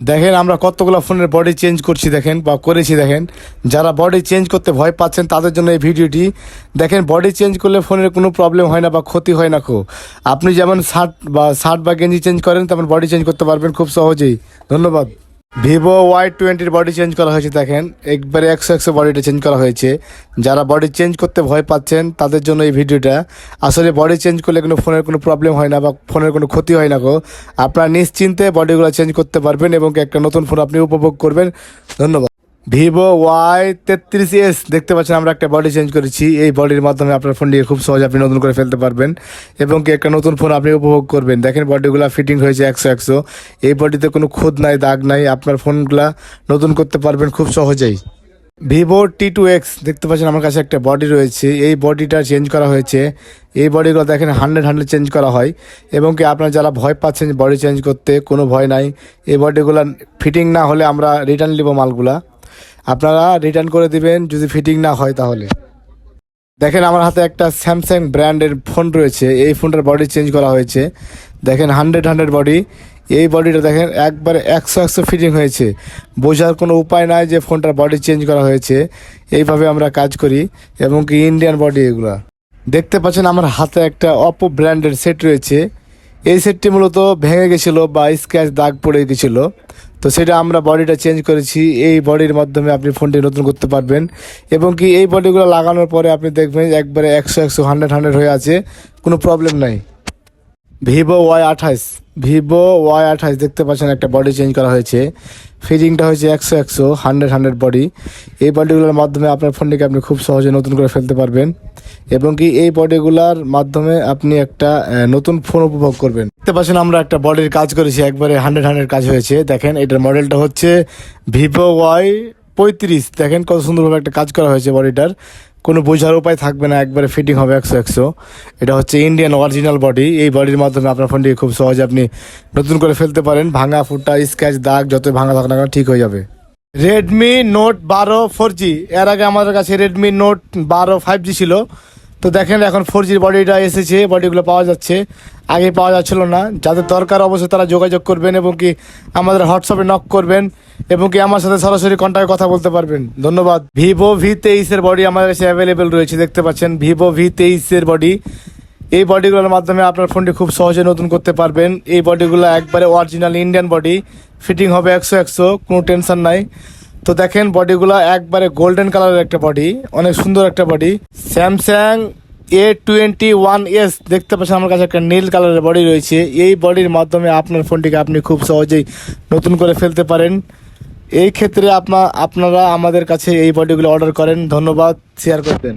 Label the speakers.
Speaker 1: দেখেন, আমরা কতগুলো ফোনের বডি চেঞ্জ করছি দেখেন বা করেছি দেখেন। যারা বডি চেঞ্জ করতে ভয় পাচ্ছেন, তাদের জন্য এই ভিডিওটি। দেখেন বডি চেঞ্জ করলে ফোনের কোনো প্রবলেম হয় না বা ক্ষতি হয় না খুব। আপনি যেমন শার্ট বা শার্ট বা গেঞ্জি চেঞ্জ করেন, তেমন বডি চেঞ্জ করতে পারবেন খুব সহজেই। ধন্যবাদ। ভিভো ওয়াই টোয়েন্টির বডি চেঞ্জ করা হয়েছে, দেখেন। একবারে একশো একশো বডিটা চেঞ্জ করা হয়েছে। যারা বডি চেঞ্জ করতে ভয় পাচ্ছেন, তাদের জন্য এই ভিডিওটা। আসলে বডি চেঞ্জ করলে কোনো ফোনের কোনো প্রবলেম হয় না বা ফোনের কোনো ক্ষতি হয় না গো। আপনারা নিশ্চিন্তে বডিগুলো চেঞ্জ করতে পারবেন এবং একটা নতুন ফোন আপনি উপভোগ করবেন। ধন্যবাদ। ভিভো ওয়াই তেত্রিশ এস দেখতে পাচ্ছেন, আমরা একটা বডি চেঞ্জ করেছি। এই বডির মাধ্যমে আপনার ফোনটিকে খুব সহজে আপনি নতুন করে ফেলতে পারবেন এবং কি একটা নতুন ফোন আপনি উপভোগ করবেন। দেখেন বডিগুলো ফিটিং হয়েছে একশো একশো। এই বডিতে কোনো খুদ নাই, দাগ নাই, আপনার ফোনগুলা নতুন করতে পারবেন খুব সহজেই। ভিভো টি টু এক্স দেখতে পাচ্ছেন, আমার কাছে একটা বডি রয়েছে। এই বডিটা চেঞ্জ করা হয়েছে। এই বডিগুলো দেখেন হান্ড্রেড হান্ড্রেড চেঞ্জ করা হয়। এবং কি আপনারা যারা ভয় পাচ্ছেন বডি চেঞ্জ করতে, কোনো ভয় নাই। এই বডিগুলো ফিটিং না হলে আমরা রিটার্ন নিব মালগুলা। আপনারা রিটার্ন করে দিবেন, যদি ফিটিং না হয় তাহলে। দেখেন আমার হাতে একটা স্যামসাং ব্র্যান্ডের ফোন রয়েছে, এই ফোনটার বডি চেঞ্জ করা হয়েছে। দেখেন হান্ড্রেড হান্ড্রেড বডি এই বডিটা দেখেন একবারে একশো একশো ফিটিং হয়েছে। বোঝার কোনো উপায় নাই যে ফোনটার বডি চেঞ্জ করা হয়েছে। এইভাবে আমরা কাজ করি, এবং কি ইন্ডিয়ান বডি এগুলো। দেখতে পাচ্ছেন আমার হাতে একটা অপো ব্র্যান্ডের সেট রয়েছে। এই সেটটি মূলত ভেঙে গেছিল বা স্ক্র্যাচ দাগ পড়ে গেছিল। তো সেটা আমরা বডিটা চেঞ্জ করেছি। এই বডির মাধ্যমে আপনি ফোনটি নতুন করতে পারবেন। এবং কি এই বডিগুলো লাগানোর পরে আপনি দেখবেন একবারে একশো একশো হান্ড্রেড হান্ড্রেড হয়ে আছে। কোনো প্রবলেম নাই। ভিভো ওয়াই আঠাইশ ভিভো ওয়াই আঠাইশ দেখতে পাচ্ছেন একটা বডি চেঞ্জ করা হয়েছে। ফিটিংটা হয়েছে একশো একশো হান্ড্রেড হান্ড্রেড বডি এই বডিগুলোর মাধ্যমে আপনার ফোনটিকে আপনি খুব সহজে নতুন করে ফেলতে পারবেন। এবং কি এই বডিগুলার মাধ্যমে আপনি একটা নতুন ফোন উপভোগ করবেন। দেখতে পাচ্ছেন আমরা একটা বডির কাজ করেছি, একবারে হান্ড্রেড হান্ড্রেড কাজ হয়েছে। দেখেন, এটার মডেলটা হচ্ছে ভিভো ওয়াই পঁয়ত্রিশ দেখেন কত সুন্দরভাবে একটা কাজ করা হয়েছে বডিটার কোনো বোঝার উপায় থাকবে না, একবারে ফিটিং হবে একশো একশো। এটা হচ্ছে ইন্ডিয়ান অরিজিনাল বডি এই বডির মাধ্যমে আপনার ফোনটি খুব সহজে আপনি নতুন করে ফেলতে পারেন। ভাঙা, ফুটা স্ক্র্যাচ দাগ, যতই ভাঙা থাক না ঠিক হয়ে যাবে। রেডমি নোট বারো ফোর জি এর আগে আমাদের কাছে রেডমি নোট বারো ফাইভ জি ছিল। তো দেখেন এখন ফোর জির বডিটা এসেছে বডিগুলো পাওয়া যাচ্ছে। আগে পাওয়া যাচ্ছিল না। যাদের দরকার অবশ্যই তারা যোগাযোগ করবেন এবং কি আমাদের হোয়াটসঅ্যাপে নক করবেন এবং কি আমার সাথে সরাসরি কন্ট্যাক্টে কথা বলতে পারবেন। ধন্যবাদ। ভিভো ভি তেইশের বডি আমাদের কাছে অ্যাভেলেবেল রয়েছে, দেখতে পাচ্ছেন। ভিভো ভি তেইশের বডি এই বডিগুলোর মাধ্যমে আপনার ফোনটি খুব সহজে নতুন করতে পারবেন। এই বডিগুলো একবারে অরিজিনাল ইন্ডিয়ান বডি ফিটিং হবে একশো একশো, কোনো টেনশন নাই। তো দেখেন বডিগুলো একবারে গোল্ডেন কালারের একটা বডি অনেক সুন্দর একটা body Samsung A twenty one S দেখতে পাচ্ছেন আমার কাছে একটা নীল কালারের বডি রয়েছে। এই বডির মাধ্যমে আপনার ফোনটিকে আপনি খুব সহজেই নতুন করে ফেলতে পারেন। এই ক্ষেত্রে আপনা, আপনারা আমাদের কাছে এই বডিগুলো অর্ডার করেন। ধন্যবাদ শেয়ার করবেন।